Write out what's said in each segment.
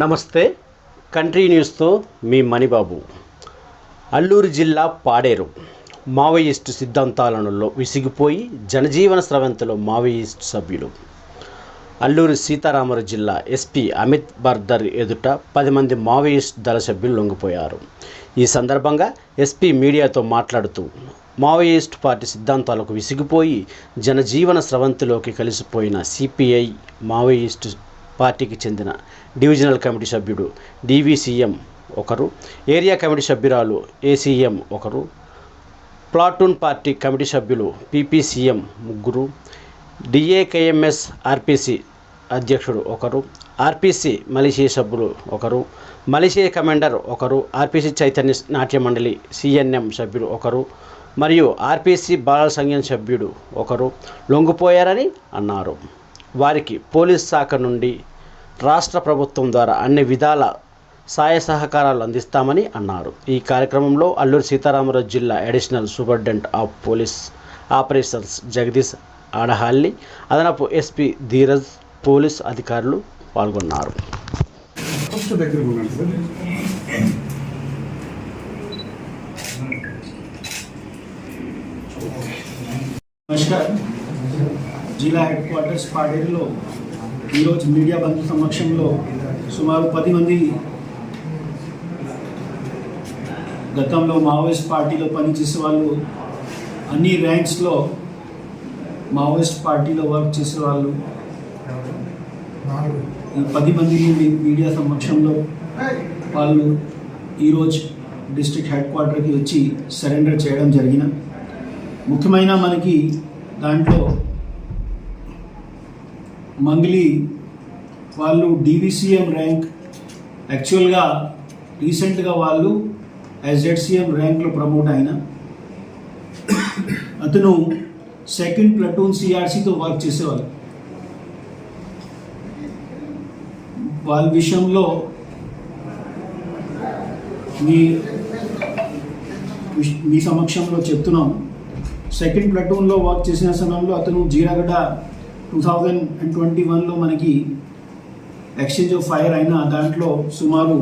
నమస్తే. కంట్రీ న్యూస్తో మీ మణిబాబు. అల్లూరు జిల్లా పాడేరు. మావోయిస్టు సిద్ధాంతాలలో విసిగిపోయి జనజీవన స్రవంతిలో మావోయిస్టు సభ్యులు. అల్లూరు సీతారామరాజు జిల్లా ఎస్పీ అమిత్ బర్దర్ ఎదుట పది మంది మావోయిస్ట్ దళ సభ్యులు లొంగిపోయారు. ఈ సందర్భంగా ఎస్పీ మీడియాతో మాట్లాడుతూ మావోయిస్ట్ పార్టీ సిద్ధాంతాలకు విసిగిపోయి జనజీవన స్రవంతిలోకి కలిసిపోయిన సిపిఐ మావోయిస్టు పార్టీకి చెందిన డివిజనల్ కమిటీ సభ్యుడు డివిసిఎం ఒకరు ఏరియా కమిటీ సభ్యురాలు ఏసీఎం ఒకరు ప్లాటూన్ పార్టీ కమిటీ సభ్యులు పీపీసీఎం ముగ్గురు డిఏకేఎంఎస్ ఆర్పిసి అధ్యక్షుడు ఒకరు ఆర్పిసి మలేషియా సభ్యులు ఒకరు మలేషియా కమాండర్ ఒకరు ఆర్పిసి చైతన్య నాట్య మండలి సిఎన్ఎం సభ్యుడు ఒకరు మరియు ఆర్పిసి బాలల సంఘం సభ్యుడు ఒకరు లొంగిపోయారని అన్నారు. వారికి పోలీస్ శాఖ నుండి రాష్ట్ర ప్రభుత్వం ద్వారా అన్ని విధాల సాయ సహకారాలు అందిస్తామని అన్నారు. ఈ కార్యక్రమంలో అల్లూరు సీతారామరాజు జిల్లా additional superintendent of police operations Jagadish Adahalli అదనపు ఎస్పీ ధీరజ్ పోలీస్ అధికారులు పాల్గొన్నారు. నమస్కార్. జిల్లా హెడ్ క్వార్టర్స్ పాడేరులో ఈరోజు మీడియా బంధు సమక్షంలో సుమారు పది మంది గతంలో మావోయిస్ట్ పార్టీలో పనిచేసే వాళ్ళు అన్ని ర్యాంక్స్లో మావోయిస్ట్ పార్టీలో వర్క్ చేసే వాళ్ళు ఈ పది మందిని మీడియా సమక్షంలో వాళ్ళు ఈరోజు డిస్ట్రిక్ట్ హెడ్ క్వార్టర్కి వచ్చి సరెండర్ చేయడం జరిగిన. ముఖ్యమైన మనకి దాంట్లో మంగ్లీ వాళ్ళు డివిసిఎం ర్యాంక్ యాక్చువల్గా రీసెంట్గా వాళ్ళు ఎస్జెడ్సిఎం ర్యాంక్లో ప్రమోట్ అయిన అతను సెకండ్ ప్లటూన్ సిఆర్సీతో వర్క్ చేసేవాళ్ళు. వాళ్ళ విషయంలో మీ మీ సమక్షంలో చెప్తున్నాం సెకండ్ ప్లటూన్లో వర్క్ చేసిన సమయంలో అతను Jeeragadda two thousand and twenty వన్లో మనకి ఎక్స్చేంజ్ ఆఫ్ ఫైర్ అయిన దాంట్లో సుమారు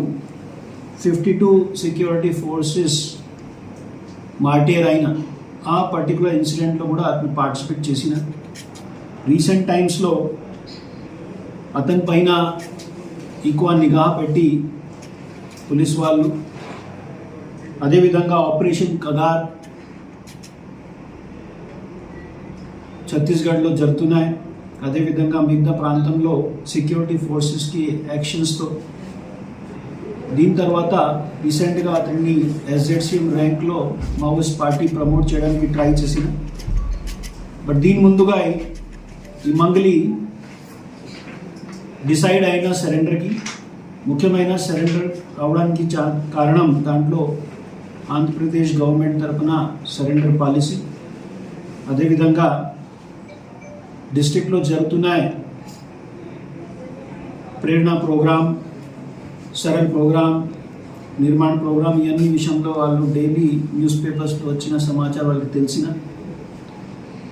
fifty two security forces martyr అయిన ఆ పర్టికులర్ ఇన్సిడెంట్లో కూడా అతను పార్టిసిపేట్ చేసిన. రీసెంట్ టైమ్స్లో అతని పైన ఎక్కువ నిఘా పెట్టి పోలీస్ వాళ్ళు అదేవిధంగా ఆపరేషన్ కగార్ ఛత్తీస్గఢ్లో జరుగుతున్నాయి. అదేవిధంగా మిగతా ప్రాంతంలో సెక్యూరిటీ ఫోర్సెస్కి యాక్షన్స్తో దీని తర్వాత రీసెంట్గా అతన్ని ఎస్జెడ్సీఎం ర్యాంక్లో మావోయిస్ట్ పార్టీ ప్రమోట్ చేయడానికి ట్రై చేసిన. బట్ దీని ముందుగా ఈ మంగళి డిసైడ్ అయిన సరెండర్కి ముఖ్యమైన సరెండర్ అవడానికి చా కారణం దాంట్లో ఆంధ్రప్రదేశ్ గవర్నమెంట్ తరఫున సరెండర్ పాలసీ అదేవిధంగా డిస్టిక్లో జరుగుతున్నాయి ప్రేరణ ప్రోగ్రామ్ సరన్ ప్రోగ్రామ్ నిర్మాణ ప్రోగ్రామ్ ఇవన్నీ విషయంలో వాళ్ళు డైలీ న్యూస్ పేపర్స్లో వచ్చిన సమాచారం వాళ్ళకి తెలిసిన.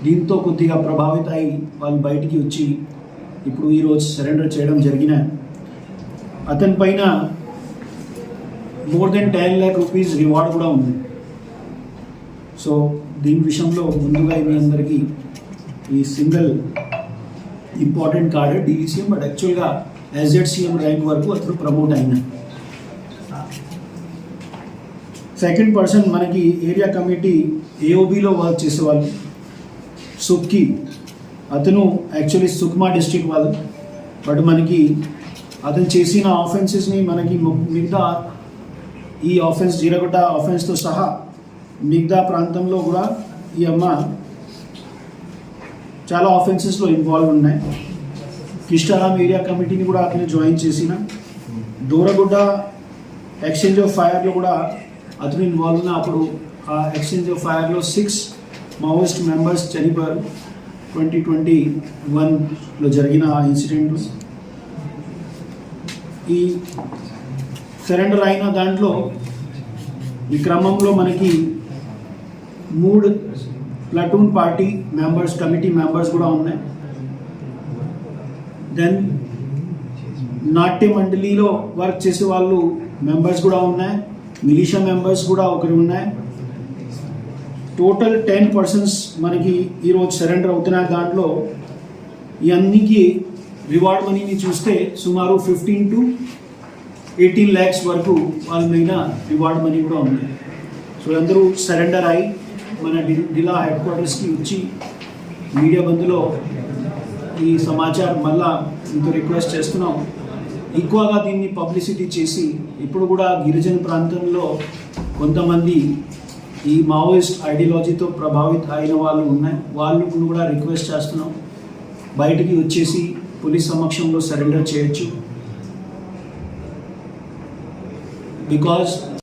దీంతో కొద్దిగా ప్రభావిత అయి వాళ్ళు బయటికి వచ్చి ఇప్పుడు ఈరోజు సరెండర్ చేయడం జరిగిన. అతని పైన more than ten lakh rupees reward కూడా ఉంది. సో దీని విషయంలో ముందుగా మీ అందరికీ ఈ single important card DVCM but యాక్చువల్గా ఎస్జెడ్సిఎం ర్యాంక్ వరకు అతను ప్రమోట్ అయిన సెకండ్ పర్సన్ మనకి ఏరియా కమిటీ ఏఓబిలో వర్క్ చేసేవాళ్ళు. సుక్కి అతను యాక్చువల్లీ సుక్మా డిస్ట్రిక్ట్ వాళ్ళు. బట్ మనకి అతను చేసిన ఆఫెన్సెస్ని మనకి ము- మిగతా ఈ ఆఫెన్స్ జీరగొట్ట ఆఫెన్స్తో సహా మిగతా ప్రాంతంలో కూడా ఈ అమ్మ చాలా ఆఫెన్సెస్లో ఇన్వాల్వ్ ఉన్నాయి. కిష్టారాం ఏరియా కమిటీని కూడా అతను జాయిన్ చేసిన. దూరగుడ్డ ఎక్స్చేంజ్ ఆఫ్ ఫైర్లో కూడా అతను ఇన్వాల్వ్ ఉన్న. అప్పుడు ఆ ఎక్స్చేంజ్ ఆఫ్ ఫైర్లో సిక్స్ మావోయిస్ట్ మెంబర్స్ చనిపోయారు. ట్వంటీ ట్వంటీ వన్లో జరిగిన ఆ ఇన్సిడెంట్ ఈ సరెండర్ అయిన దాంట్లో ఈ క్రమంలో మనకి మూడు platoon party members committee members కూడా ఉన్నాయి. దెన్ నాట్య మండలిలో వర్క్ చేసే వాళ్ళు మెంబర్స్ కూడా ఉన్నాయి. మిలిషియా మెంబర్స్ కూడా ఒకరు ఉన్నాయి. టోటల్ టెన్ పర్సన్స్ మనకి ఈరోజు సరెండర్ అవుతున్నాయి దాంట్లో ఇవన్నీకి రివార్డ్ మనీని చూస్తే సుమారు ఫిఫ్టీన్ టు ఎయిటీన్ ల్యాక్స్ వరకు వాళ్ళ మీద రివార్డ్ మనీ కూడా ఉంది. సో అందరూ సరెండర్ అయి మన డి- జిల్లా హెడ్ క్వార్టర్స్కి వచ్చి మీడియా బంధులో ఈ సమాచారం మళ్ళా ఇంత రిక్వెస్ట్ చేస్తున్నాం. ఎక్కువగా దీన్ని పబ్లిసిటీ చేసి ఇప్పుడు కూడా గిరిజన ప్రాంతంలో కొంతమంది ఈ మావోయిస్ట్ ఐడియాలజీతో ప్రభావిత అయిన వాళ్ళు ఉన్నాయి. వాళ్ళు కూడా రిక్వెస్ట్ చేస్తున్నాం. బయటికి వచ్చేసి పోలీస్ సమక్షంలో సరెండర్ చేయొచ్చు. బికాజ్